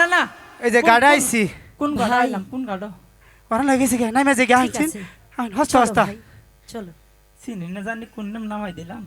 না না। এই যে গাড়া আইছি। কোন গাড়া আইলাম কোন গাড়া? ওরা লাগেছে গে নামে যে গে আইছেন হস্ত হস্ত। চলো। চিনি না জানি কোন নাম নামাই দিলাম।